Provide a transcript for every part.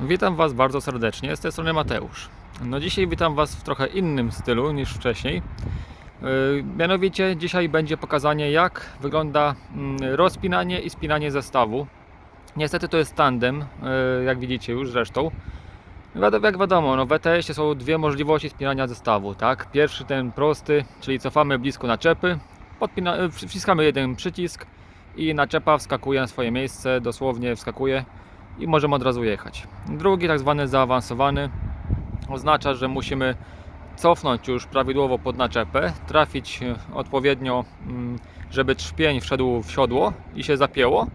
Witam Was bardzo serdecznie, z tej strony Mateusz. No dzisiaj witam Was w trochę innym stylu niż wcześniej. Yy, Mianowicie dzisiaj będzie pokazanie jak wygląda mm, rozpinanie i spinanie zestawu. Niestety to jest tandem, yy, jak widzicie już zresztą. Jak wiadomo, no w ETS są dwie możliwości spinania zestawu, tak? Pierwszy ten prosty, czyli cofamy blisko naczepy, podpina, yy, wciskamy jeden przycisk i naczepa wskakuje na swoje miejsce, dosłownie wskakuje i możemy od razu jechać. Drugi, tak zwany zaawansowany, oznacza, że musimy cofnąć już prawidłowo pod naczepę, trafić e, odpowiednio, mm, żeby trzpień wszedł w siodło i się zapięło,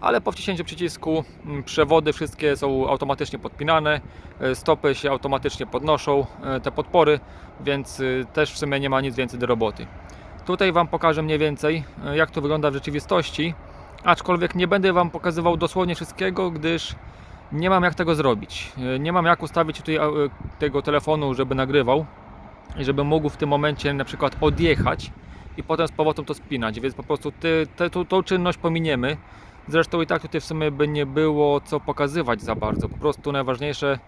ale po wciśnięciu przycisku mm, przewody wszystkie są automatycznie podpinane, e, stopy się automatycznie podnoszą, e, te podpory, więc też w sumie nie ma nic więcej do roboty. Tutaj Wam pokażę mniej więcej, jak to wygląda w rzeczywistości, aczkolwiek nie będę Wam pokazywał dosłownie wszystkiego, gdyż nie mam jak tego zrobić. E, Nie mam jak ustawić tutaj e, tego telefonu, żeby nagrywał i żeby mógł w tym momencie na przykład odjechać i potem z powrotem to spinać, więc po prostu ty, te, tą, czynność pominiemy. Zresztą i tak tutaj w sumie by nie było co pokazywać za bardzo. Po prostu najważniejsze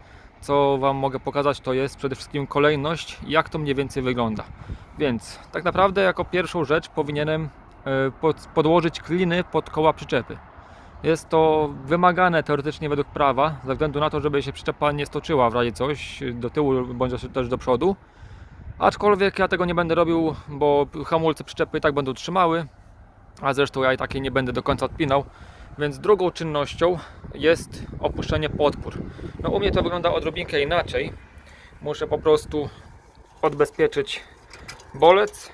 co Wam mogę pokazać to jest przede wszystkim kolejność, jak to mniej więcej wygląda. Więc tak naprawdę jako pierwszą rzecz powinienem podłożyć kliny pod koła przyczepy. Jest to wymagane teoretycznie według prawa, ze względu na to, żeby się przyczepa nie stoczyła w razie coś do tyłu bądź też do przodu. Aczkolwiek ja tego nie będę robił, bo hamulce przyczepy i tak będą trzymały, a zresztą ja i takie nie będę do końca odpinał. Więc drugą czynnością jest opuszczenie podpór. No u mnie to wygląda odrobinkę inaczej. Muszę po prostu odbezpieczyć bolec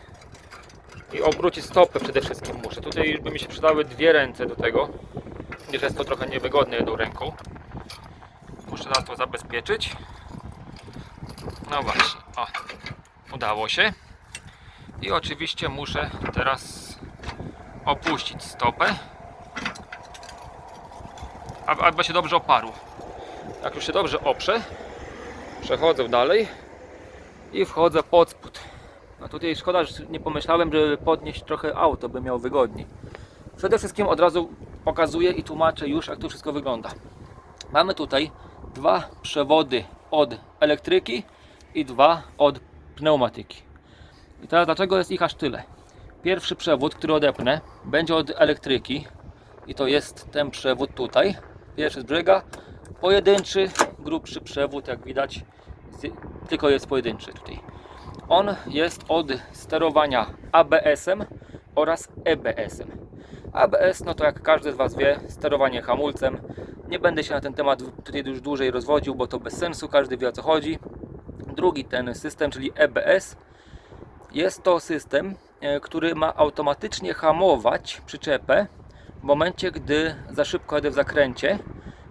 i obrócić stopę przede wszystkim muszę. Tutaj już by mi się przydały dwie ręce do tego, gdyż jest to trochę niewygodne jedną ręką. Muszę teraz to zabezpieczyć. No właśnie, o, udało się. I oczywiście muszę teraz opuścić stopę, aby się dobrze oparł. Jak już się dobrze oprze, przechodzę dalej i wchodzę pod spód. No tutaj szkoda, że nie pomyślałem, żeby podnieść trochę auto, by miał wygodniej. Przede wszystkim od razu pokazuję i tłumaczę już, jak to wszystko wygląda. Mamy tutaj dwa przewody od elektryki i dwa od pneumatyki. I teraz dlaczego jest ich aż tyle? Pierwszy przewód, który odepnę, będzie od elektryki i to jest ten przewód tutaj. Pierwszy z brzega. Pojedynczy, grubszy przewód, jak widać, tylko jest pojedynczy tutaj. On jest od sterowania ABS-em oraz EBS-em. ABS, no to jak każdy z Was wie, sterowanie hamulcem. Nie będę się na ten temat tutaj już dłużej rozwodził, bo to bez sensu, każdy wie o co chodzi. Drugi ten system, czyli EBS, jest to system, e, który ma automatycznie hamować przyczepę w momencie, gdy za szybko jadę w zakręcie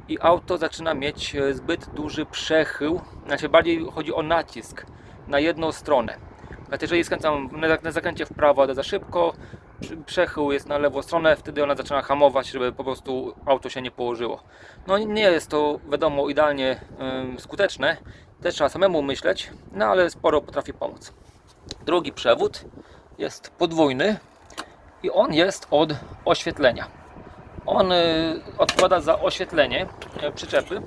i auto zaczyna mieć e, zbyt duży przechył, znaczy bardziej chodzi o nacisk na jedną stronę. Nawet jeżeli skręcam na zak- na zakręcie w prawo, ale za szybko, przechył jest na lewą stronę, wtedy ona zaczyna hamować, żeby po prostu auto się nie położyło. No nie jest to wiadomo idealnie skuteczne, też trzeba samemu myśleć, no ale sporo potrafi pomóc. Drugi przewód jest podwójny i on jest od oświetlenia. On y, odpowiada za oświetlenie y, przyczepy.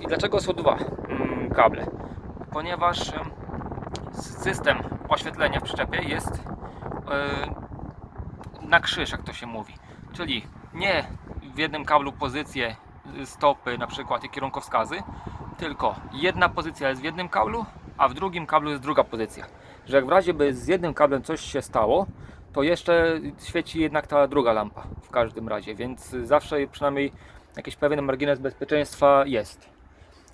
I dlaczego są dwa mm, kable? Ponieważ system oświetlenia w przyczepie jest y, na krzyż, jak to się mówi. Czyli nie w jednym kablu pozycje y, stopy na przykład i kierunkowskazy, tylko jedna pozycja jest w jednym kablu, a w drugim kablu jest druga pozycja. Że jak w razie by z jednym kablem coś się stało, to jeszcze świeci jednak ta druga lampa w każdym razie, więc zawsze przynajmniej jakiś pewien margines bezpieczeństwa jest.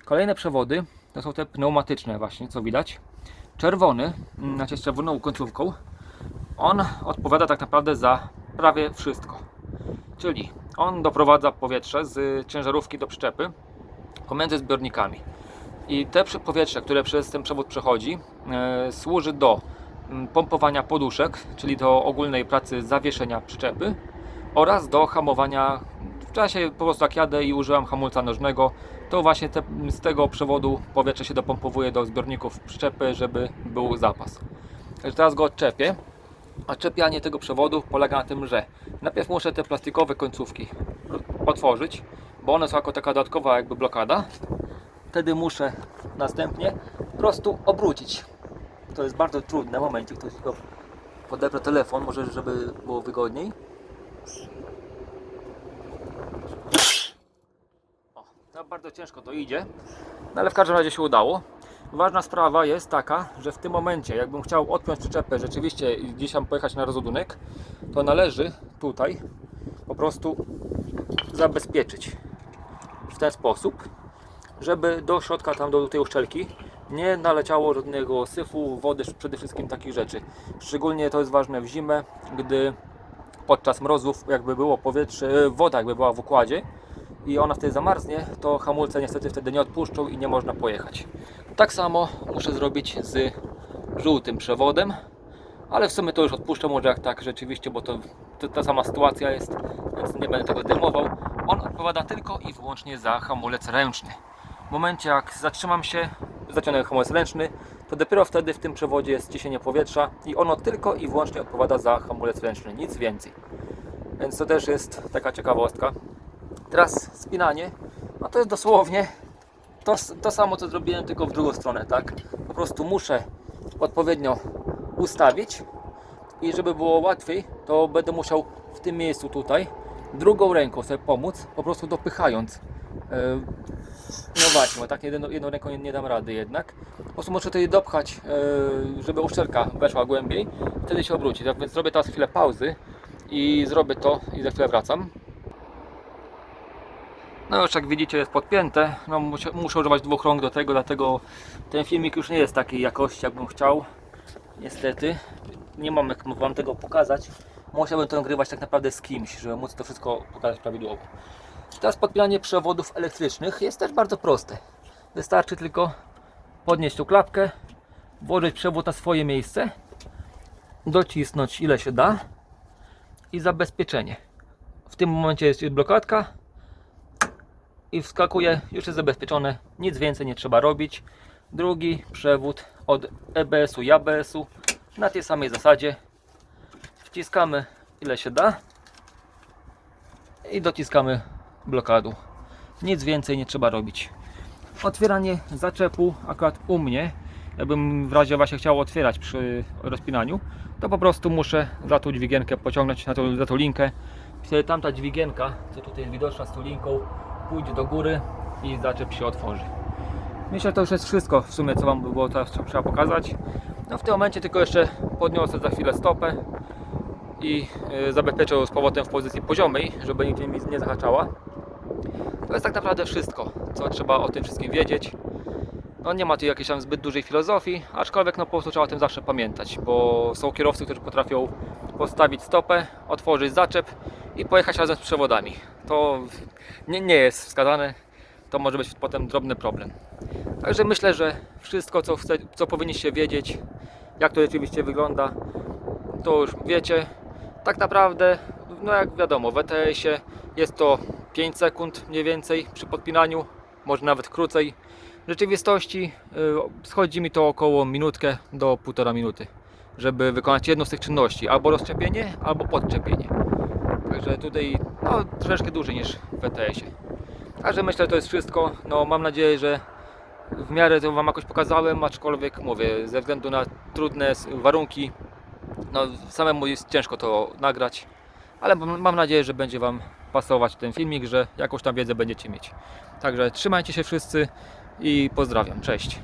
Kolejne przewody to są te pneumatyczne właśnie, co widać. Czerwony, mm, znaczy z czerwoną końcówką, on odpowiada tak naprawdę za prawie wszystko. Czyli on doprowadza powietrze z ciężarówki do przyczepy pomiędzy zbiornikami. I te powietrze, które przez ten przewód przechodzi, e, służy do mm, pompowania poduszek, czyli do ogólnej pracy zawieszenia przyczepy oraz do hamowania w czasie po prostu jak jadę i używam hamulca nożnego, to właśnie te, z tego przewodu powietrze się dopompowuje do zbiorników przyczepy, żeby był zapas. Także teraz go odczepię. Odczepianie tego przewodu polega na tym, że najpierw muszę te plastikowe końcówki otworzyć, bo one są jako taka dodatkowa jakby blokada. Wtedy muszę następnie po prostu obrócić. To jest bardzo trudne. Momencie ktoś tylko podeprę telefon, może żeby było wygodniej. O, to bardzo ciężko to idzie, no ale w każdym razie się udało. Ważna sprawa jest taka, że w tym momencie, jakbym chciał odpiąć przyczepę rzeczywiście gdzieś tam pojechać na rozładunek, to należy tutaj po prostu zabezpieczyć w ten sposób, żeby do środka, tam do tej uszczelki nie naleciało żadnego syfu, wody, przede wszystkim takich rzeczy. Szczególnie to jest ważne w zimę, gdy podczas mrozów jakby było powietrze, woda jakby była w układzie i ona wtedy zamarznie, to hamulce niestety wtedy nie odpuszczą i nie można pojechać. Tak samo muszę zrobić z żółtym przewodem, ale w sumie to już odpuszczę może jak tak rzeczywiście, bo to, to ta sama sytuacja jest, więc nie będę tego zdejmował. On odpowiada tylko i wyłącznie za hamulec ręczny. W momencie jak zatrzymam się, zaciągnę hamulec ręczny, to dopiero wtedy w tym przewodzie jest ciśnienie powietrza i ono tylko i wyłącznie odpowiada za hamulec ręczny, nic więcej. Więc to też jest taka ciekawostka. Teraz spinanie, no to jest dosłownie to, to samo co zrobiłem, tylko w drugą stronę, tak? Po prostu muszę odpowiednio ustawić i żeby było łatwiej, to będę musiał w tym miejscu tutaj drugą ręką sobie pomóc, po prostu dopychając. Yy, No właśnie, tak jedną, jedną ręką nie, nie dam rady jednak. Po prostu muszę tutaj dopchać, yy, żeby uszczelka weszła głębiej, wtedy się obróci. Tak więc zrobię teraz chwilę pauzy i zrobię to i za chwilę wracam. No już jak widzicie jest podpięte, no muszę, muszę używać dwóch rąk do tego, dlatego ten filmik już nie jest takiej jakości jakbym chciał. Niestety, nie mam jak wam tego pokazać. Musiałbym to nagrywać tak naprawdę z kimś, żeby móc to wszystko pokazać prawidłowo. Teraz podpinanie przewodów elektrycznych jest też bardzo proste. Wystarczy tylko podnieść tą klapkę, włożyć przewód na swoje miejsce, docisnąć ile się da i zabezpieczenie. W tym momencie jest blokadka, i wskakuje, już jest zabezpieczone, nic więcej nie trzeba robić. Drugi przewód od EBS-u i ABS-u na tej samej zasadzie. Wciskamy ile się da i dociskamy blokadu. Nic więcej nie trzeba robić. Otwieranie zaczepu akurat u mnie, jakbym w razie właśnie chciał otwierać przy rozpinaniu, to po prostu muszę za tą dźwigienkę pociągnąć na tą, za tą linkę. Wtedy tamta dźwigienka, co tutaj jest widoczna z tą linką, pójdzie do góry i zaczep się otworzy. Myślę, że to już jest wszystko w sumie, co Wam by było teraz trzeba pokazać. No w tym momencie tylko jeszcze podniosę za chwilę stopę i yy, zabezpieczę ją z powrotem w pozycji poziomej, żeby nigdzie mi nie zahaczała. To jest tak naprawdę wszystko, co trzeba o tym wszystkim wiedzieć. No nie ma tu jakiejś tam zbyt dużej filozofii, aczkolwiek no po prostu trzeba o tym zawsze pamiętać, bo są kierowcy, którzy potrafią postawić stopę, otworzyć zaczep i pojechać razem z przewodami. To nie, nie jest wskazane, to może być potem drobny problem. Także myślę, że wszystko co, chce, co powinniście wiedzieć, jak to rzeczywiście wygląda, to już wiecie. Tak naprawdę, no jak wiadomo, w ETS-ie jest to 5 sekund mniej więcej przy podpinaniu, może nawet krócej. W rzeczywistości y, schodzi mi to około minutkę do półtora minuty, żeby wykonać jedną z tych czynności, albo rozczepienie, albo podczepienie. Także tutaj no, troszeczkę dłużej niż w ETS-ie. Także myślę, że to jest wszystko. No, mam nadzieję, że w miarę to Wam jakoś pokazałem, aczkolwiek mówię, ze względu na trudne warunki, no samemu jest ciężko to nagrać, ale mam nadzieję, że będzie Wam pasować ten filmik, że jakąś tam wiedzę będziecie mieć. Także trzymajcie się wszyscy i pozdrawiam. Cześć.